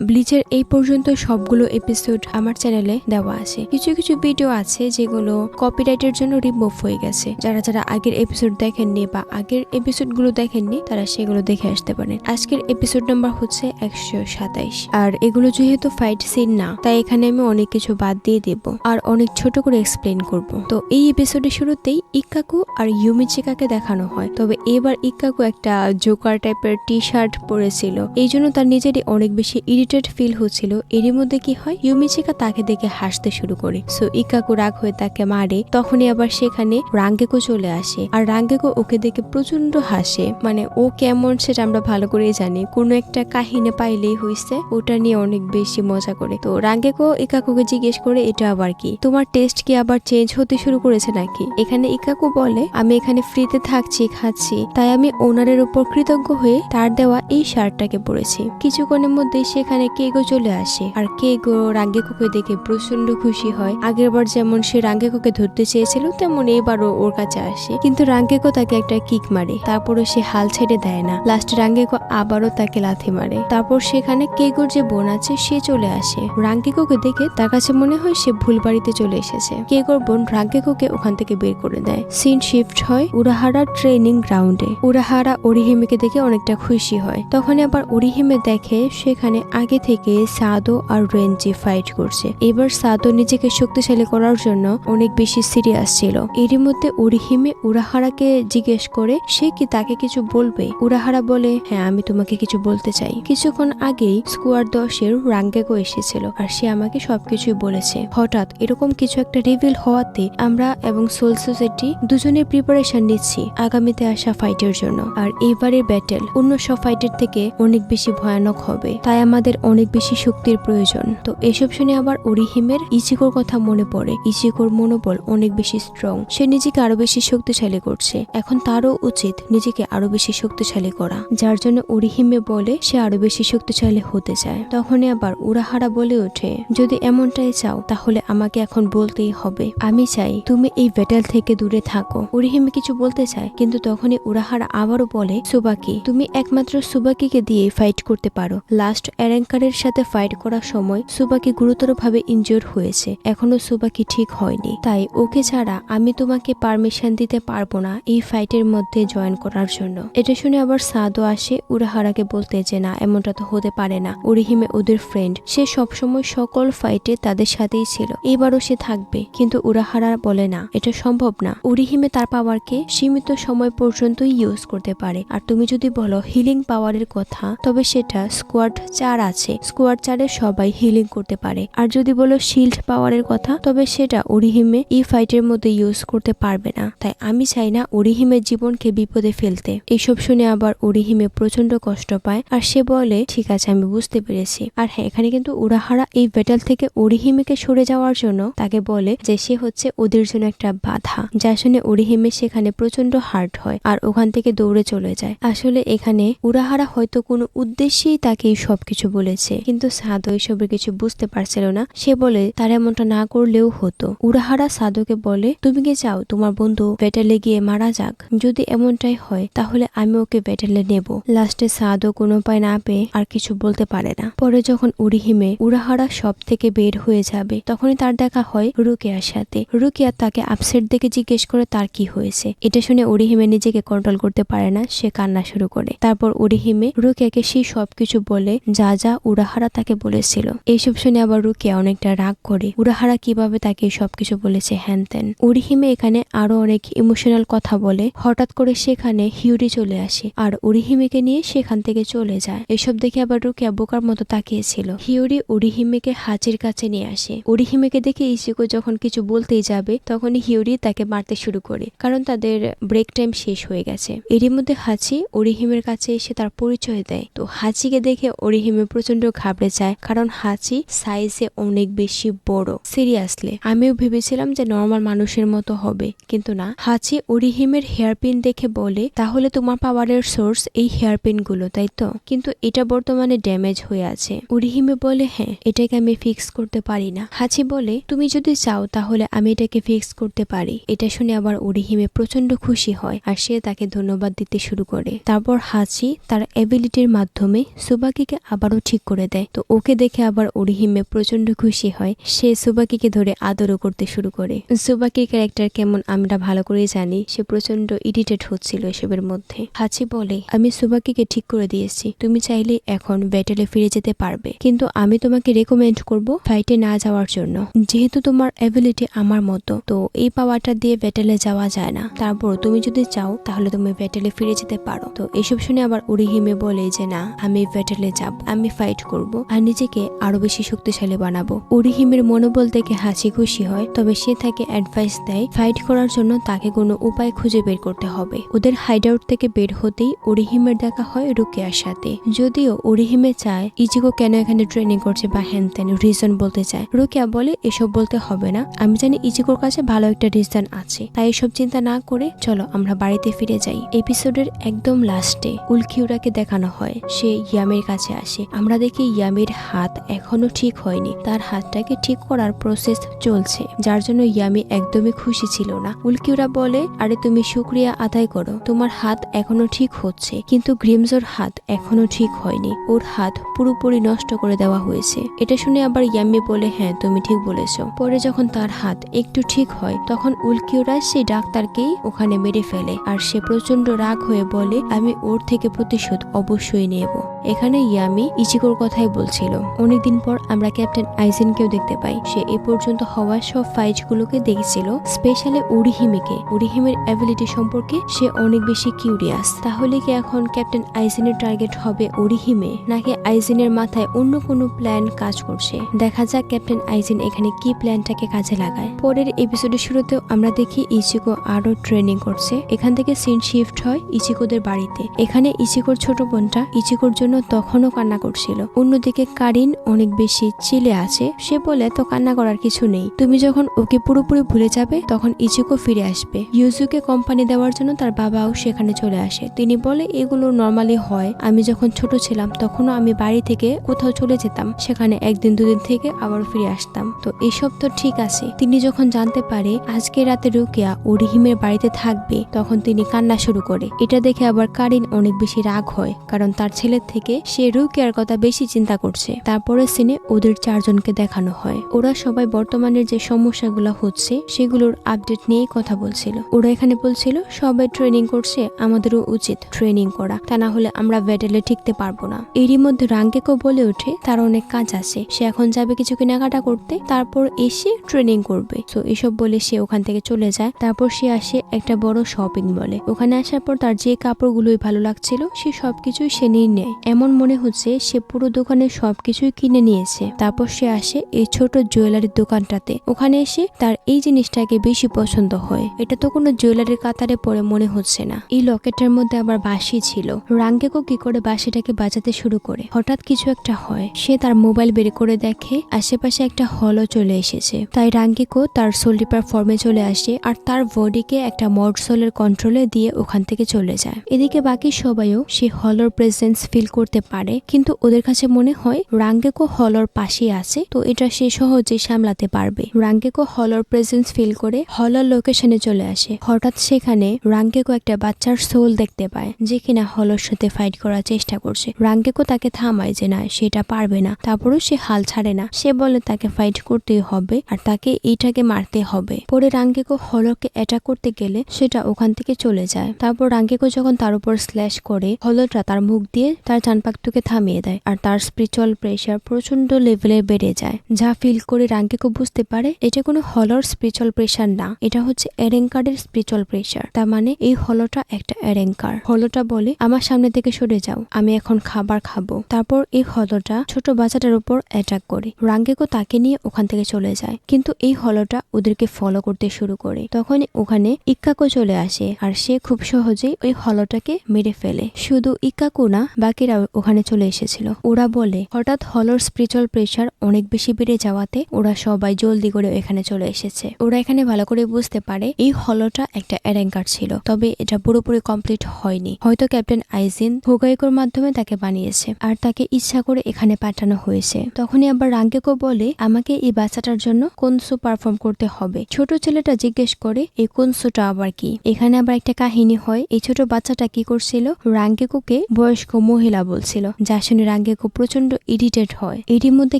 ব্লিচের এই পর্যন্ত সবগুলো এপিসোড আমার চ্যানেলে দেওয়া আছে। কিছু কিছু ভিডিও আছে যেগুলো কপিরাইটের জন্য রিমুভ হয়ে গেছে। যারা যারা আগের এপিসোড দেখেননি বা আগের এপিসোডগুলো দেখেননি, তারা সেগুলো দেখে আসতে পারেন। আজকের এপিসোড নাম্বার হচ্ছে একশো সাতাইশ। আর এগুলো যেহেতু ফাইট সিন না, তাই এখানে আমি অনেক কিছু বাদ দিয়ে দেব। আর অনেক ছোট করে এক্সপ্লেন করব। তো এই এপিসোডের শুরুতেই ইক্কাকু আর ইউমিচিকাকে দেখানো হয়। তবে এবার ইক্কাকু একটা জোকার টাইপের টি শার্ট পরেছিল। এই জন্য তার নিজেরই অনেক বেশি ইরিটেড ফিল হচ্ছিল, এরই মধ্যে কি হয়? ইউমিচিকা তাকে দেখে হাসতে শুরু করে। সো, ইকাকু রাগ হয়ে তাকে মারে, তখনই আবার সেখানে রাঙ্গেকো চলে আসে। আর রাঙ্গেকো ওকে দেখে প্রচণ্ড হাসে। মানে ও কেমন সেটা আমরা ভালো করেই জানি। কোনো একটা কাহিনী পাইলেই হইছে, ওটা নিয়ে অনেক বেশি মজা করে। তো, রাঙ্গেকো ইকাকুকে জিজ্ঞেস করে, এটা আবার কি? তোমার টেস্ট কি আবার চেঞ্জ হতে শুরু করেছে নাকি? এখানে ইকাকু বলে, আমি এখানে ফ্রিতে থাকছি, খাচ্ছি। তাই আমি ওনারের উপর কৃতজ্ঞ হয়ে তার দেওয়া এই শার্টটাকে পরেছি। কিছুক্ষণের মধ্যে সেখানে কেগো চলে আসে। আর কেগো রাঙ্গেকোকে দেখে প্রচণ্ড খুশি হয়। আগের বার যেমন সে রাঙ্গে রাঙ্গেকোকে ধরতে চেয়েছিল, তেমন এবারও ওর কাছে আসে। কিন্তু রাঙ্গেকো তাকে একটা কিক মারে, তারপরও সে হাল ছেড়ে দেয় না। লাস্টে রাঙ্গেকো আবারও তাকে লাথি মারে। তারপর সেখানে কেগোর যে বোন আছে, সে চলে আসে। রাঙ্গেকোকে দেখে তার কাছে মনে হয় সে ভুল বাড়িতে চলে এসেছে। কেগোর বোন রাঙ্গেকোকে ওখান থেকে বের করে দেয়। সিন শিফট হয় উড়াহারা ট্রেনিং গ্রাউন্ডে উড়াহারা অরিহিমেকে দেখে অনেকটা খুশি হয়। তখন আবার অরিহিমে দেখে সেখানে আগে থেকে সাদো আর রেঞ্জি ফাইট করছে। এবার সাদো নিজেকে শক্তিশালী করার জন্য অনেক বেশি সিরিয়াস ছিল। এরই মধ্যে উরিহিমে উড়াহারাকে জিজ্ঞেস করে, সে কি তাকে কিছু বলবে? উড়াহারা বলে হ্যাঁ আমি তোমাকে কিছু বলতে চাই। কিছুক্ষণ আগেই স্কোয়ার দশের রাঙ্গেগো এসেছিল আর সে আমাকে সবকিছুই বলেছে। হঠাৎ এরকম কিছু একটা রিভিল হওয়াতে আমরা এবং সোল সোসাইটি দুজনে প্রিপারেশন নিচ্ছি আগামীতে আসা ফাইটের জন্য। আর এইবারের ব্যাটেল অন্য সব ফাইটের থেকে অনেক বেশি ভয়ানক হবে। তাই আমাদের অনেক বেশি শক্তির প্রয়োজন। তো এসব শুনে আবার অরিহিমের ইচিকোর কথা মনে পড়ে। ইচিকোর মনোবল অনেক বেশি স্ট্রং সে নিজেকে আরও বেশি শক্তিশালী করছে। এখন তারও উচিত নিজেকে আরও বেশি শক্তিশালী করা। যার জন্য অরিহিমে বলে সে আরও বেশি শক্তিশালী হতে চায়। তখনই আবার উড়াহারা বলে ওঠে, যদি এমনটাই চাও, তাহলে আমাকে এখন বলতেই হবে। আমি চাই তুমি এই ব্যাটেল থেকে দূরে থাকো। অরিহিমে কিছু বলতে চায়, কিন্তু তখনই উড়াহারা আবারও বলে, সুবাকি, তুমি একমাত্র সুবাকিকে দিয়ে ফাইট করতে পারো। লাস্ট অ্যারেঙ্কারের সাথে ফাইট করার সময় সুবাকি গুরুতরভাবে ইনজোর হয়েছে। এখনও সুবাকি ঠিক হয়নি। তাই ওকে ছাড়া আমি তোমাকে পারমিশন দিতে পারব না এই ফাইটের মধ্যে জয়েন করার জন্য। এটা শুনে আবার সাদও আসে, উরাহারাকে বলতে যে, না, এমনটা তো হতে পারে না। উরিহিমে ওদের ফ্রেন্ড সে সবসময় সকল ফাইটে তাদের সাথেই ছিল। এবারও সে থাকবে, কিন্তু উরাহারা বলে, না, এটা সম্ভব না। উরিহিমে তার পাওয়ারকে সীমিত সময় পর্যন্তই ইউজ করতে পারে। আর তুমি যদি বলো হিলিং পাওয়ারের কথা, তবে সেটা স্কোয়াড চার আছে। স্কোয়াড চারে সবাই হিলিং করতে পারে। আর যদি বলো শিল্ড পাওয়ারের কথা, তবে সেটা অরিহিমে এই ফাইটের মধ্যে ইউজ করতে পারবে না। তাই আমি চাই না অরিহিমের জীবনকে বিপদে ফেলতে। এইসব শুনে আবার অরিহিমে প্রচণ্ড কষ্ট পায়। আর সে বলে, ঠিক আছে, আমি বুঝতে পেরেছি। আর হ্যাঁ এখানে কিন্তু উড়াহারা এই ব্যাটাল থেকে অরিহিমেকে সরে যাওয়ার জন্য তাকে বলে যে সে হচ্ছে ওদের জন্য একটা বাধা। যা শুনে অরিহিমে সেখানে প্রচণ্ড হার্ট হয় আর ওখান থেকে দৌড়ে চলে যায়। আসলে এখানে উড়াহারা হয়তো কোনো উদ্দেশ্যেই তাকে এই সবকিছু বলেছে। কিন্তু সাদো এসবের কিছু বুঝতে পারছিল না। সে বলে, তার এমনটা না করলেও হতো। উড়াহারা সাদোকে বলে, তুমি কি চাও তোমার বন্ধু ব্যাটেলে গিয়ে মারা যাক। যদি এমনটাই হয়, তাহলে আমি ওকে ব্যাটেলে নেব। লাস্টে সাদো কোনো উপায় না পেয়ে আর কিছু বলতে পারে না। পরে যখন উড়িহিমে উড়াহারা সব থেকে বের হয়ে যাবে, তখনই তার দেখা হয় রুকিয়ার সাথে। রুকিয়া তাকে আপসেট দেখে জিজ্ঞেস করে, তার কি হয়েছে? এটা শুনে উড়িহিমে নিজেকে কন্ট্রোল করতে পারে না, সে কান্না শুরু করে। তারপর উড়িহিমে রুকিয়াকে সেই সবকিছু বলে, যা যা উড়াহারা তাকে বলেছিল। এইসব শুনে আবার রুকিয়া অনেকটা রাগ করে। উড়াহারা কীভাবে তাকে সবকিছু বলেছে হ্যান ত্যান উড়িহিমে এখানে আরও অনেক ইমোশনাল কথা বলে। হঠাৎ করে সেখানে হিউরি চলে আসে আর উড়িহিমেকে নিয়ে সেখান থেকে চলে যায়। এসব দেখে আবার রুকিয়া বোকার মতো তাকিয়েছিল। হিউরি উড়িহিমেকে হাজির কাছে নিয়ে আসে। উড়িহিমেকে দেখে ইসিকো যখন কিছু বলতেই যাবে, তখনই হিউরি তাকে মারতে শুরু করে। কারণ তাদের ব্রেক টাইম শেষ হয়ে গেছে। এরই মধ্যে হাচি অরিহিমের কাছে এসে তার পরিচয় দেয়। তো হাচিকে দেখে অরিহিমে প্রচণ্ড ঘাবড়ে যায়, কারণ হাচি সাইজে অনেক বেশি বড়। সিরিয়াসলি আমিও ভেবেছিলাম যে নর্মাল মানুষের মতো হবে, কিন্তু না। হাচি অরিহিমের হেয়ারপিন দেখে বলে, তাহলে তোমার পাওয়ারের সোর্স এই হেয়ারপিনগুলো তাই তো? কিন্তু এটা বর্তমানে ড্যামেজ হয়ে আছে। উরিহিমে বলে হ্যাঁ এটাকে আমি ফিক্স করতে পারি না। হাঁচি বলে, তুমি যদি চাও, তাহলে আমি এটাকে ফিক্স করতে পারি। এটা শুনে আবার উরিহিমে প্রচণ্ড খুশি হয়, আর সে তাকে ধন্যবাদ দিতে শুরু করে। তারপর হাঁচি তার এবিলিটির মাধ্যমে সুবাকিকে আবারও ঠিক করে দেয়। তো ওকে দেখে আবার ওরিহিমে প্রচণ্ড খুশি হয়। সে সুবাকিকে ধরে আদরও করতে শুরু করে। সুবাকির ক্যারেক্টার কেমন আমরা ভালো করেই জানি, সে প্রচণ্ড ইরিটেট হচ্ছিল এসবের মধ্যে। হাচি বলে, আমি সুবাকিকে ঠিক করে দিয়েছি, তুমি চাইলে এখন ব্যাটেলে ফিরে যেতে পারবে। কিন্তু আমি তোমাকে রেকমেন্ড করব ফাইটে না যাওয়ার জন্য। যেহেতু তোমার অ্যাবিলিটি আমার মতো, তো এই পাওয়ারটা দিয়ে ব্যাটেলে যাওয়া যায় না। তারপর তুমি যদি চাও, তাহলে তুমি ব্যাটেলে ফিরে যেতে পারো। তো এসব শুনে আবার উরিহিমে বলে যে, না, আমি ব্যাটেলে যাব। আমি ফাইট করব আর নিজেকে আরও বেশি শক্তিশালী বানাবো। উরিহিমের মনোবল দেখে হাসি খুশি হয়, তবে সে তাকে অ্যাডভাইস দেয় ফাইট করার জন্য তাকে কোনো উপায় খুঁজে বের করতে হবে। ওদের হাইড আউট থেকে বের হতেই অরিহিমের দেখা হয় রুকিয়ার সাথে। যদিও অরিহিমে চায় ইচিকো কেন এখানে ট্রেনিং করছে বা হ্যান ত্যান রিজন বলতে চায়। রুকিয়া বলে, এসব বলতে হবে না। আমি জানি ইচিকোর কাছে ভালো একটা রিজন আছে। তাই এসব চিন্তা না করে চলো আমরা বাড়িতে ফিরে যাই। এপিসোডের একদম লাস্টে উলকিউরাকে দেখানো হয়। সে ইয়ামের কাছে আসে। আমরা দেখি ইয়ামের হাত এখনও ঠিক হয়নি। তার হাতটাকে ঠিক করার প্রসেস চলছে, যার জন্য ইয়ামি একদমই খুশি ছিল না। উলকিউরা বলে, আরে তুমি শুক্রিয়া আদায় করো, তোমার হাত এখনও ঠিক হচ্ছে। কিন্তু গ্রিমজোর হাত এখনও ঠিক হয়নি। ওর হাত পুরোপুরি নষ্ট করে দেওয়া হয়েছে। এটা শুনে আবার ইয়াম্মি বলে হ্যাঁ তুমি ঠিক বলেছ। পরে যখন তার হাত একটু ঠিক হয়, তখন উল্কিওরা সেই ডাক্তারকেই ওখানে মেরে ফেলে। আর সে প্রচণ্ড রাগ হয়ে বলে, আমি ওর থেকে প্রতিশোধ অবশ্যই নেব। এখানে ইয়ামি ইচিকোর কথাই বলছিল। অনেকদিন পর আমরা ক্যাপ্টেন আইজেনকেও দেখতে পাই। সে এ পর্যন্ত হওয়া সব ফাইট গুলোকে দেখছিল, স্পেশালি উরিহিমিকে। উরিহিমের অ্যাবিলিটি সম্পর্কে সে অনেক বেশি কিউরিয়াস। তাহলে কি এখন ক্যাপ্টেন আইজেনের টার্গেট হবে উরিহিমে, নাকি আইজেনের মাথায় অন্য কোনো প্ল্যান কাজ করছে? দেখা যাক ক্যাপ্টেন আইজেন এখানে কি প্ল্যানটাকে কাজে লাগায়। পরের এপিসোডের শুরুতেও আমরা দেখি ইচিকো আরও ট্রেনিং করছে। এখান থেকে সিন শিফট হয় ইচিকোদের বাড়িতে। এখানে ইচিকোর ছোট বোনটা ইচিকোর জন্য তখনও কান্না করছিল অন্যদিকে কারিন অনেক বেশি চিলে আছে। সে বলে, তো কান্না করার কিছু নেই। তুমি যখন ওকে পুরোপুরি ভুলে যাবে, তখন ইচিকো ফিরে আসবে। ইউজুকে কোম্পানি দেওয়ার জন্য তার বাবাও সেখানে চলে আসে। তিনি বলে, এগুলো নর্মালি হয়। আমি যখন ছোট ছিলাম, তখনও আমি বাড়ি থেকে কোথাও চলে যেতাম। সেখানে একদিন, দুদিন থেকে আবার ফিরে আসতাম। তো এসব তো ঠিক আছে। তিনি যখন জানতে পারে আজকে রাতে রুকিয়া ও রিহিমের বাড়িতে থাকবে, তখন তিনি কান্না শুরু করে। এটা দেখে আবার কারিন অনেক বেশি রাগ হয়, কারণ তার ছেলের থেকে সে রুকিয়ার কথা বেশি চিন্তা করছে। তারপরে সিনে ওদের চারজনকে দেখানো হয়। ওরা সবাই বর্তমানের যে সমস্যাগুলো হচ্ছে, সেগুলোর আপডেট নিয়েই কথা বলছিল। ওরা এখানে বলছিল, সবাই ট্রেনিং করছে, আমাদেরও উচিত ট্রেনিং করা। তা না হলে আমরা ব্যাটেলে ঠিকতে পারব না। এরই মধ্যে রাঙ্গেকও বলে ওঠে, তার অনেক কাজ আছে। সে এখন যাবে কিছু কেনাকাটা করতে, তারপর এসে ট্রেনিং করবে। তো এসব বলে সে ওখান থেকে চলে যায়। তারপর সে আসে একটা বড় শপিং মলে। ওখানে আসার পর তার যে কাপড়গুলোই ভালো লাগছিল, সে সবকিছুই সে নিয়ে নেয়। এমন মনে হচ্ছে, সে পুরো দোকানে সবকিছুই কিনে নিয়েছে। তারপর সে আসে এই ছোট জুয়েলারির দোকানটাতে। ওখানে এসে তার এই জিনিসটাকে বেশি পছন্দ হয়। এটা তো কোনো জুয়েলারির কাতারে পরে মনে হচ্ছে না। এই লকেটের মধ্যে আবার বাঁশি ছিল। রাঙ্গেকো কি করে বাঁশিটাকে বাজাতে শুরু করে? হঠাৎ কিছু একটা হয়। সে তার মোবাইল বের করে দেখে আশেপাশে একটা হলও চলে এসেছে। তাই রাঙ্গিকো তার সোলডিপার ফর্মে চলে আসে আর তার বডিকে একটা মডসোলের কন্ট্রোলে দিয়ে ওখান থেকে চলে যায়। এদিকে বাকি সবাইও সে হলর প্রেজেন্স ফিল করতে পারে। কিন্তু ওদের কাছে মনে হয় রাঙ্গেকো হলর পাশে আছে, তো এটা সে সহজে সামলাতে পারবে। রাঙ্গেকো হলর প্রেজেন্স ফিল করে হলর লোকেশনে চলে আসে। হঠাৎ সেখানে রাঙ্গেকো একটা বাচ্চার সোল দেখতে পায়, যে কিনা হলর সাথে ফাইট করার চেষ্টা করছে। রাঙ্গেকো তাকে থামায় যে না, সেটা পারবে না। তারপরও সে হাল ছাড়ে না। সে বলে তাকে ফাইট করতেই হবে আর তাকে এইটাকে মারতে হবে। পরে রাঙ্গেকো হলরকে অ্যাটাক করতে গেলে সেটা ওখান থেকে চলে যায়। তারপর রাঙ্গেকো যখন তার উপর স্ল্যাশ করে, হলরটা তার মুখ দিয়ে তার চানপাকটুকে থামিয়ে দেয়। আর তার স্পিরিচুয়াল প্রেশার প্রচণ্ড লেভেলে বেড়ে যায়। যা ফিল করে রাঙ্গেকো বুঝতে পারে, এটা কোনো হলর স্পিরিচুয়াল প্রেশার না, এটা হচ্ছে এরেঙ্কারের স্পিরিচুয়াল প্রেশার তার মানে এই হলটা একটা এরেঙ্কার। হলটা বলে, আমার সামনে থেকে সরে যাও, আমি এখন খাবার খাব। তারপর এই হলটা ছোট বাচ্চাটার উপর অ্যাটাক করে। রাঙ্গেকো তাকে নিয়ে ওখান থেকে চলে যায়। কিন্তু এই হলটা ওদেরকে ফলো করতে শুরু করে। তখন ওখানে ইক্কাকো চলে আসে আর সে খুব সহজেই ওই হলটাকে মেরে ফেলে। শুধু ইক্কাকো না, বাকিরাও ওখানে চলে এসেছিল। ওরা বলে, হঠাৎ হলর স্পিরিচুয়াল প্রেশার অনেক বেশি বেড়ে যাওয়াতে ওরা সবাই জলদি করে এখানে চলে এসেছে। ওরা এখানে ভালো করে বুঝতে পারে এই হলটা একটা অ্যারেঙ্কার ছিল, তবে এটা পুরোপুরি কমপ্লিট হয়নি। হয়তো ক্যাপ্টেন আইজিন হোগাইকোর মাধ্যমে তাকে বানিয়েছে আর তাকে ইচ্ছা করে এখানে পাঠানো হয়েছে। তখনই আবার রাঙ্গেকো বলে, আমাকে এই বাচ্চাটার জন্য কোন শো পারফর্ম করতে হবে। ছোট ছেলেটা জিজ্ঞেস করে এই কোন শোটা আবার কি? এখানে আবার একটা কাহিনী হয়, এই ছোট বাচ্চাটা কি করছিল? রাঙ্গেকোকে বয়স্ক মহিলা বলছিল, যা শুনে রাঙ্গেকো প্রচণ্ড ইরিটেট হয়। এরই মধ্যে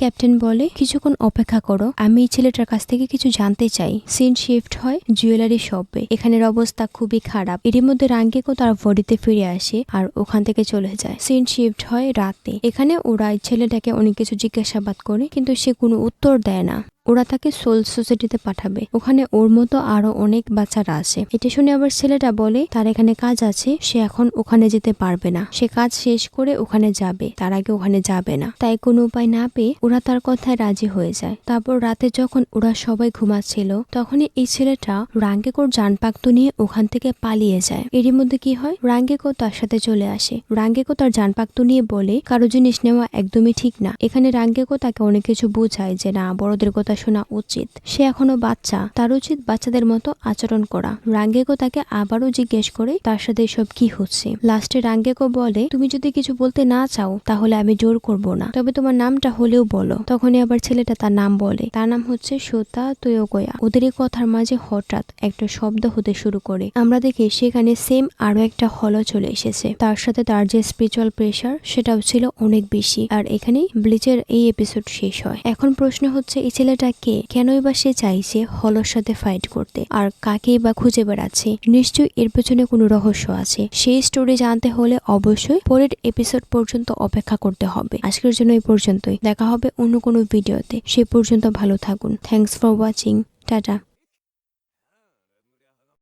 ক্যাপ্টেন বলে, কিছুক্ষণ অপেক্ষা করো, আমি এই ছেলেটার কাছ থেকে কিছু জানতে চাই। সিন শিফট হয় জুয়েলারি শপে এখানের অবস্থা খুবই খারাপ। এরই মধ্যে রাঙ্গেকো তার বডিতে ফিরে আসে আর ওখান থেকে চলে যায়। সিন শিফট হয় রাতে। এখানে ওরা ছেলেটাকে অনেক কিছু জিজ্ঞাসাবাদ করে, কিন্তু সে কোনো উত্তর দেয় না। ওরা তাকে সোল সোসাইটিতে পাঠাবে। ওখানে ওর মতো আরও অনেক বাচ্চারা আছে। এটা শুনে আবার ছেলেটা বলে, তার এখানে কাজ আছে, সে এখন ওখানে যেতে পারবে না। সে কাজ শেষ করে ওখানে যাবে, তার আগে ওখানে যাবে না। তাই কোনো উপায় না পেয়ে ওরা তার কথায় রাজি হয়ে যায়। তারপর রাতে যখন ওরা সবাই ঘুমাচ্ছিল, তখনই এই ছেলেটা রাঙ্গেকোর জানপাক্ত নিয়ে ওখান থেকে পালিয়ে যায়। এরই মধ্যে কি হয়? রাঙ্গেকো তার সাথে চলে আসে। রাঙ্গেকো তার জানপাক্ত নিয়ে বলে, কারও জিনিস নেওয়া একদমই ঠিক না। এখানে রাঙ্গেকো তাকে অনেক কিছু বোঝায় যে, না, বড়দের কথা শোনা উচিত। সে এখনও বাচ্চা। তার উচিত বাচ্চাদের মতো আচরণ করা। রাঙ্গেকো তাকে আবারও জিজ্ঞেস করে, তার সাথে এসব কি হচ্ছে? লাস্টে রাঙ্গেকো বলে, তুমি যদি কিছু বলতে না চাও, তাহলে আমি জোর করব না। তবে তোমার নামটা হলেও বলো। তখনই আবার ছেলেটা তার নাম বলে। তার নাম হচ্ছে সোতা তোয়োগয়া ওদের এই কথার মাঝে হঠাৎ একটা শব্দ হতে শুরু করে। আমরা দেখি সেখানে সেম আরও একটা হলো চলে এসেছে। তার সাথে তার যে স্পিরিচুয়াল প্রেশার সেটাও ছিল অনেক বেশি। আর এখানেই ব্লিচের এই এপিসোড শেষ হয়। এখন প্রশ্ন হচ্ছে, এই ছেলেটা কে কেনই বা সে চাইছে হলোর সাথে ফাইট করতে? আর কাকেই বা খুঁজে বেড়াচ্ছে? নিশ্চয়ই এর পেছনে কোনো রহস্য আছে। সেই স্টোরি জানতে হলে অবশ্যই পরের এপিসোড পর্যন্ত অপেক্ষা করতে হবে। আজকের জন্য এই পর্যন্তই। দেখা হবে অন্য কোনো ভিডিওতে সে পর্যন্ত ভালো থাকুন। Thanks for watching tata